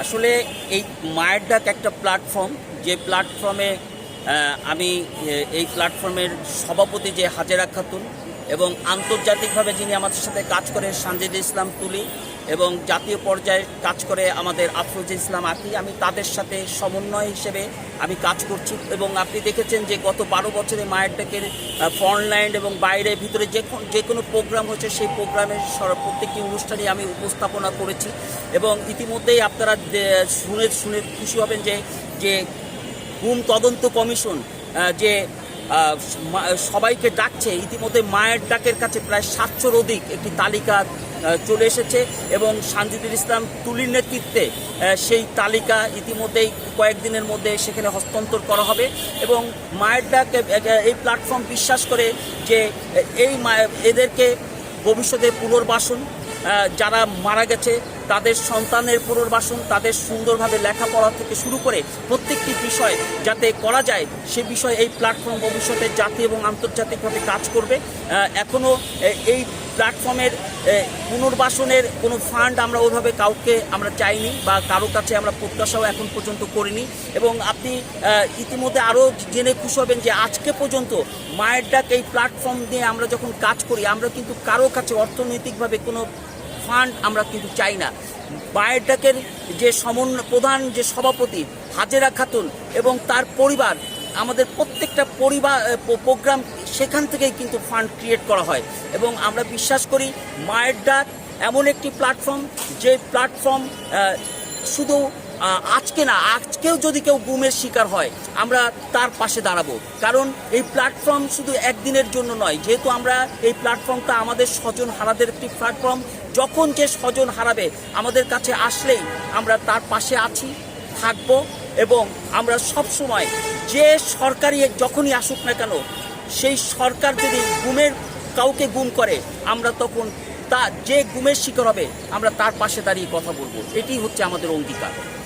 আসলে এই মায়ের ডাক একটা প্ল্যাটফর্ম যে প্ল্যাটফর্মে আমি এই প্ল্যাটফর্মের সভাপতি যে হাজেরা খাতুন এবং আন্তর্জাতিকভাবে যিনি আমাদের সাথে কাজ করেন সানজিদ ইসলাম তুলি এবং জাতীয় পর্যায়ে কাজ করে আমাদের আফরোজ ইসলাম আকি আমি তাদের সাথে সমন্বয় হিসেবে আমি কাজ করছি। এবং আপনি দেখেছেন যে গত বারো বছরে মায়ের ডাকের ফ্রন্টলাইন এবং বাইরে ভিতরে যে যে কোনো প্রোগ্রাম হচ্ছে সেই প্রোগ্রামের প্রত্যেকটি অনুষ্ঠানে আমি উপস্থাপনা করেছি। এবং ইতিমধ্যেই আপনারা শুনে শুনে খুশি হবেন যে যে গুম তদন্ত কমিশন যে সবাইকে ডাকছে। ইতিমধ্যে মায়ের ডাকের কাছে প্রায় সাতশোর অধিক একটি তালিকা চলে এসেছে এবং সানজিদুল ইসলাম তুলির নেতৃত্বে সেই তালিকা ইতিমধ্যেই কয়েকদিনের মধ্যে সেখানে হস্তান্তর করা হবে এবং মায়ের ডাক এই প্ল্যাটফর্ম বিশ্বাস করে যে এই এদেরকে ভবিষ্যতে পুনর্বাসন যারা মারা গেছে, তাদের সন্তানের পুনর্বাসন, তাদের সুন্দরভাবে লেখাপড়া থেকে শুরু করে প্রত্যেকটি বিষয় যাতে করা যায়, সে বিষয়ে এই প্ল্যাটফর্ম ভবিষ্যতে জাতি এবং আন্তর্জাতিকভাবে কাজ করবে। এখনও এই প্ল্যাটফর্মের পুনর্বাসনের কোনো ফান্ড আমরা ওইভাবে কাউকে আমরা চাইনি বা কারও কাছে আমরা প্রত্যাশাও এখন পর্যন্ত করিনি। এবং আপনি ইতিমধ্যে আরও জেনে খুশি হবেন যে আজকে পর্যন্ত মায়ের ডাক এই প্ল্যাটফর্ম দিয়ে আমরা যখন কাজ করি, আমরা কিন্তু কারও কাছে অর্থনৈতিকভাবে কোনো ফান্ড আমরা কিন্তু চাই না। মায়ের ডাকের যে সমন্বয় প্রধান যে সভাপতি হাজেরা খাতুন এবং তার পরিবার আমাদের প্রত্যেকটা পরিবার প্রোগ্রাম সেখান থেকেই কিন্তু ফান্ড ক্রিয়েট করা হয়। এবং আমরা বিশ্বাস করি, মায়ের ডাক এমন একটি প্ল্যাটফর্ম যে প্ল্যাটফর্ম শুধু আজকে না, আজকেও যদি কেউ গুমের শিকার হয়, আমরা তার পাশে দাঁড়াবো। কারণ এই প্ল্যাটফর্ম শুধু একদিনের জন্য নয়, যেহেতু আমরা এই প্ল্যাটফর্মটা আমাদের স্বজন হারাদের একটি প্ল্যাটফর্ম যখন যে স্বজন হারাবে, আমাদের কাছে আসলেই আমরা তার পাশে আছি, থাকব। এবং আমরা সব সময় যে সরকারি যখনই আসুক না কেন, সেই সরকার যদি গুমের কাউকে গুম করে, আমরা তখন তা যে গুমের শিকার হবে, আমরা তার পাশে দাঁড়িয়ে কথা বলব। এটি হচ্ছে আমাদের অঙ্গীকার।